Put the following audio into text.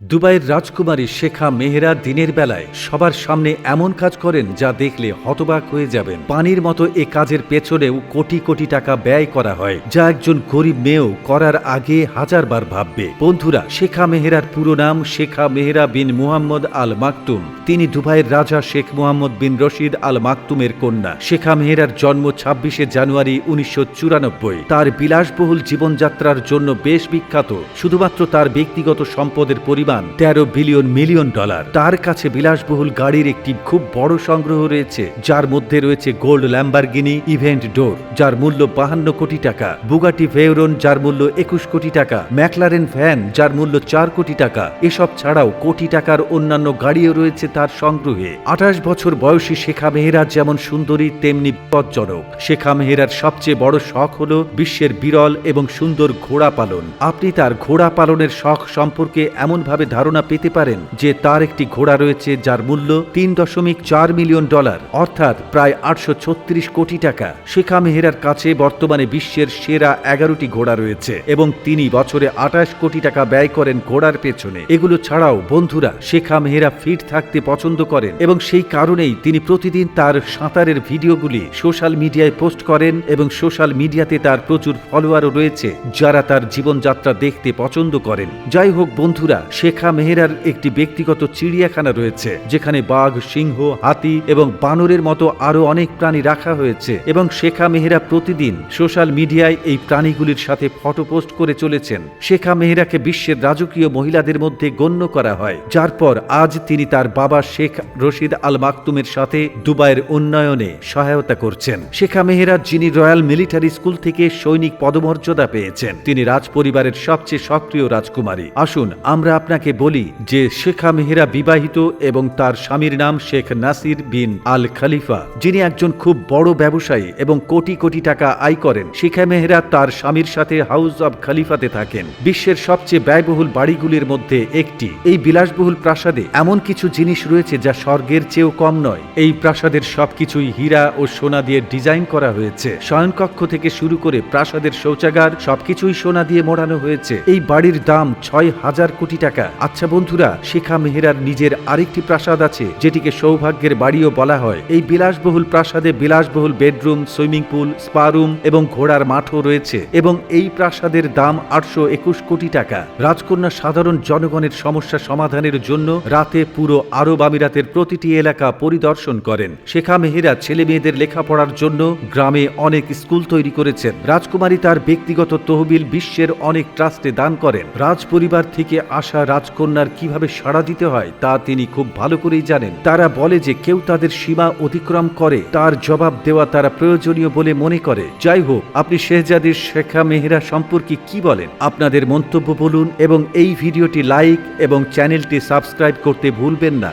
দুবাইয়ের রাজকুমারী শেখা মেহরা দিনের বেলায় সবার সামনে এমন কাজ করেন যা দেখলে হতবাক হয়ে যাবেন। পানির মতো এ কাজের পেছনেও কোটি কোটি টাকা ব্যয় করা হয়, যা একজন গরিব মেয়েও করার আগে হাজারবার ভাববে। বন্ধুরা, শেখা মেহরার পুরো নাম শেখা মেহরা বিন মুহাম্মদ আল মাকতুম। তিনি দুবাইয়ের রাজা শেখ মুহাম্মদ বিন রশিদ আল মাকতুমের কন্যা। শেখা মেহরার জন্ম ছাব্বিশে জানুয়ারি উনিশশো চুরানব্বই। তার বিলাসবহুল জীবনযাত্রার জন্য বেশ বিখ্যাত। শুধুমাত্র তার ব্যক্তিগত সম্পদের পরিমাণ তেরো বিলিয়ন মিলিয়ন ডলার। তার কাছে বিলাসবহুল গাড়ির একটি খুব বড় সংগ্রহ রয়েছে, যার মধ্যে রয়েছে গোল্ড ল্যাম্বারগিনি, ইভেন্ট ডোর, যার মূল্য বাহান্ন কোটি টাকা, বুগাটি ভেউরন যার মূল্য একুশ কোটি টাকা, ম্যাকলারেন ভ্যান, যার মূল্য চার কোটি টাকা। এসব ছাড়াও কোটি টাকার অন্যান্য গাড়িও রয়েছে তার সংগ্রহে। আঠাশ বছর বয়সী শেখা মেহেরা যেমন সুন্দরী, তেমনি বিপজ্জনক। শেখা মেহেরার সবচেয়ে বড় শখ হল বিশ্বের বিরল এবং সুন্দর ঘোড়া পালন। আপনি তার ঘোড়া পালনের শখ সম্পর্কে এমনভাবে ধারণা পেতে পারেন যে তার একটি ঘোড়া রয়েছে যার মূল্য তিন দশমিক চার মিলিয়ন ডলার, অর্থাৎ প্রায় আটশো ছত্রিশ কোটি টাকা। শেখা মেহেরার কাছে বর্তমানে বিশ্বের সেরা এগারোটি ঘোড়া রয়েছে এবং তিনি বছরে আঠাশ কোটি টাকা ব্যয় করেন ঘোড়ার পেছনে। এগুলো ছাড়াও বন্ধুরা শেখা মেহেরা ফিট থাকতে পছন্দ করেন এবং সেই কারণেই তিনি প্রতিদিন তার সাঁতারের ভিডিওগুলি সোশ্যাল মিডিয়ায় পোস্ট করেন এবং সোশ্যাল মিডিয়াতে তার প্রচুর ফলোয়ারও রয়েছে যারা তার জীবনযাত্রা দেখতে পছন্দ করেন। যাই হোক বন্ধুরা শেখা মেহেরার একটি ব্যক্তিগত চিড়িয়াখানা রয়েছে, যেখানে বাঘ, সিংহ, হাতি এবং বানরের মতো আরও অনেক প্রাণী রাখা হয়েছে এবং শেখা মেহেরা প্রতিদিন সোশ্যাল মিডিয়ায় এই প্রাণীগুলির সাথে ফটো পোস্ট করে চলেছেন। শেখা মেহেরাকে বিশ্বের রাজকীয় মহিলাদের মধ্যে গণ্য করা হয়, যার পর আজ তিনি তার বাবা শেখ রশিদ আল মাকতুমের সাথে দুবাইয়ের উন্নয়নে সহায়তা করছেন। শেখা মেহেরা, যিনি রয়্যাল মিলিটারি স্কুল থেকে সৈনিক পদমর্যাদা পেয়েছেন, তিনি রাজ পরিবারের সবচেয়ে সক্রিয় রাজকুমারী। আসুন, আমরা আপনাকে বলি যে শেখা মেহেরা বিবাহিত এবং তার স্বামীর নাম শেখ নাসির বিন আল খালিফা, যিনি একজন খুব বড় ব্যবসায়ী এবং কোটি কোটি টাকা আয় করেন। শেখা মেহেরা তার স্বামীর সাথে হাউস অব খালিফাতে থাকেন। বিশ্বের সবচেয়ে ব্যয়বহুল বাড়িগুলির মধ্যে একটি। এই বিলাসবহুল প্রাসাদে এমন কিছু জিনিস রয়েছে যা স্বর্গের চেয়েও কম নয়। এই প্রাসাদের সবকিছুই হীরা ও সোনা দিয়ে ডিজাইন করা হয়েছে। শয়নকক্ষ থেকে শুরু করে প্রাসাদের শৌচাগার সবকিছুই সোনা দিয়ে মোড়ানো হয়েছে। এই বাড়ির দাম ছয় হাজার কোটি টাকা। আচ্ছা বন্ধুরা, শেখা মেহেরার নিজের আরেকটি প্রাসাদ আছে, যেটিকে সৌভাগ্যের বাড়িও বলা হয়। এই বিলাসবহুল প্রাসাদে বিলাসবহুল bedroom, swimming pool, spa room এবং ঘোড়ার মাঠও রয়েছে এবং এই প্রাসাদের দাম আটশো একুশ কোটি টাকা। রাজকন্যা সাধারণ জনগণের সমস্যা সমাধানের জন্য রাতে পুরো আরব আমিরাতের প্রতিটি এলাকা পরিদর্শন করেন। শেখা মেহেরা ছেলে মেয়েদের লেখাপড়ার জন্য গ্রামে অনেক স্কুল তৈরি করেছেন। রাজকুমারী তার ব্যক্তিগত তহবিল বিশ্বের অনেক ট্রাস্টে দান করেন। রাজ পরিবার থেকে আসা রাজকন্যার কীভাবে সাড়া দিতে হয় তা তিনি খুব ভালো করেই জানেন। তারা বলে যে কেউ তাদের সীমা অতিক্রম করে, তার জবাব দেওয়া তারা প্রয়োজনীয় বলে মনে করে। যাই হোক, আপনি শেহজাদির শেখা মেহরা সম্পর্কে কি বলেন? আপনাদের মন্তব্য বলুন এবং এই ভিডিওটি লাইক এবং চ্যানেলটি সাবস্ক্রাইব করতে ভুলবেন না।